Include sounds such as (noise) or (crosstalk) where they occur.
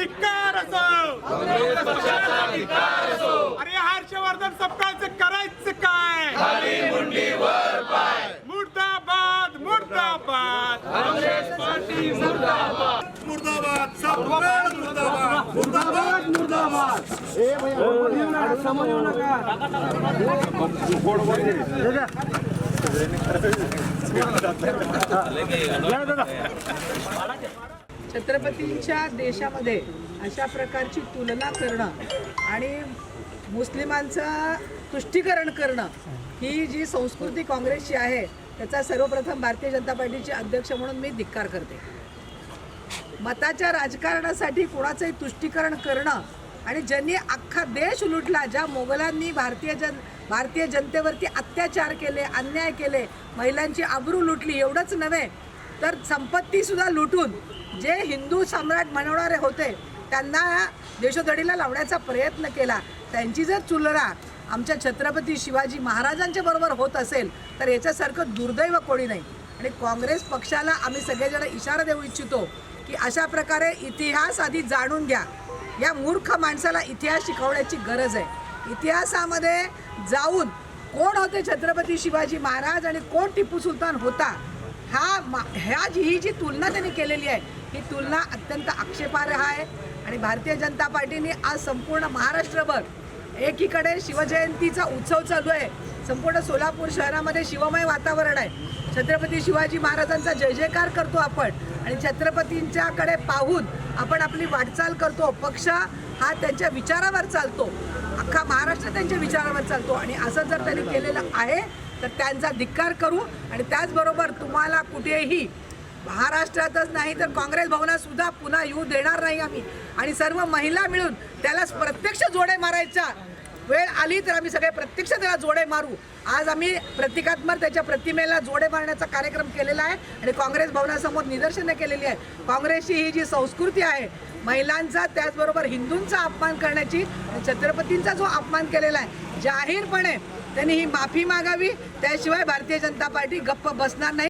धिक्कार असो. अरे हर्षवर्धन सपकाळचं करायचं काय? मुर्दाबाद मुर्दाबाद. मुर्दाबाद. सपकाळ मुर्दाबाद. मुर्दाबाद मुर्दाबाद. (laughs) छत्रपतींच्या देशामध्ये अशा प्रकारची तुलना करणं आणि मुस्लिमांचं तुष्टीकरण करणं ही जी संस्कृती काँग्रेसची आहे त्याचा सर्वप्रथम भारतीय जनता पार्टीचे अध्यक्ष म्हणून मी धिक्कार करते. मताच्या राजकारणासाठी कोणाचंही तुष्टीकरण करणं आणि ज्यांनी अख्खा देश लुटला ज्या मोगलांनी भारतीय जन भारतीय जनतेवरती अत्याचार केले अन्याय केले महिलांची आबरू लुटली एवढंच नव्हे तर संपत्तीसुद्धा लुटून जे हिंदू सम्राट बनवणारे होते त्यांना देशोधडीला लावण्याचा प्रयत्न केला. त्यांची जर चुलरा आमच्या छत्रपती शिवाजी महाराजांच्या बरोबर होत असेल तर याच्यासारखं दुर्दैव कोणी नाही. आणि काँग्रेस पक्षाला आम्ही सगळेजण इशारा देऊ इच्छितो की अशा प्रकारे इतिहास आधी जाणून घ्या. या मूर्ख माणसाला इतिहास शिकवण्याची गरज आहे. इतिहासामध्ये जाऊन कोण होते छत्रपती शिवाजी महाराज आणि कोण टिपू सुलतान होता हा मा ह्या जी ही जी तुलना त्यांनी केलेली आहे ही तुलना अत्यंत आक्षेपार्ह आहे. आणि भारतीय जनता पार्टीने आज संपूर्ण महाराष्ट्रभर एकीकडे शिवजयंतीचा उत्सव चालू आहे. संपूर्ण सोलापूर शहरामध्ये शिवमय वातावरण आहे. छत्रपती शिवाजी महाराजांचा जय जयकार करतो आपण आणि छत्रपतींच्याकडे पाहून आपण आपली वाटचाल करतो. पक्ष हा त्यांच्या विचारावर चालतो. अख्खा महाराष्ट्र त्यांच्या विचारावर चालतो. आणि असं जर त्यांनी केलेलं आहे तर त्यांचा धिक्कार करू आणि त्याचबरोबर तुम्हाला कुठेही महाराष्ट्रातच नाही तर काँग्रेस भवनातसुद्धा पुन्हा येऊ देणार नाही आम्ही. आणि सर्व महिला मिळून त्याला प्रत्यक्ष जोडे मारायचा वेळ आली तर आम्ही सगळे प्रत्यक्ष त्याला जोडे मारू. आज आम्ही प्रतिकात्मक त्याच्या प्रतिमेला जोडे मारण्याचा कार्यक्रम केलेला आहे आणि काँग्रेस भवनासमोर निदर्शनं केलेली आहे काँग्रेसची ही जी संस्कृती आहे महिलांचा त्याचबरोबर हिंदूंचा अपमान करण्याची आणि छत्रपतींचा जो अपमान केलेला आहे जाहीरपणे त्यांनी ही माफी मागावी. त्याशिवाय भारतीय जनता पार्टी गप्प बसणार नाही.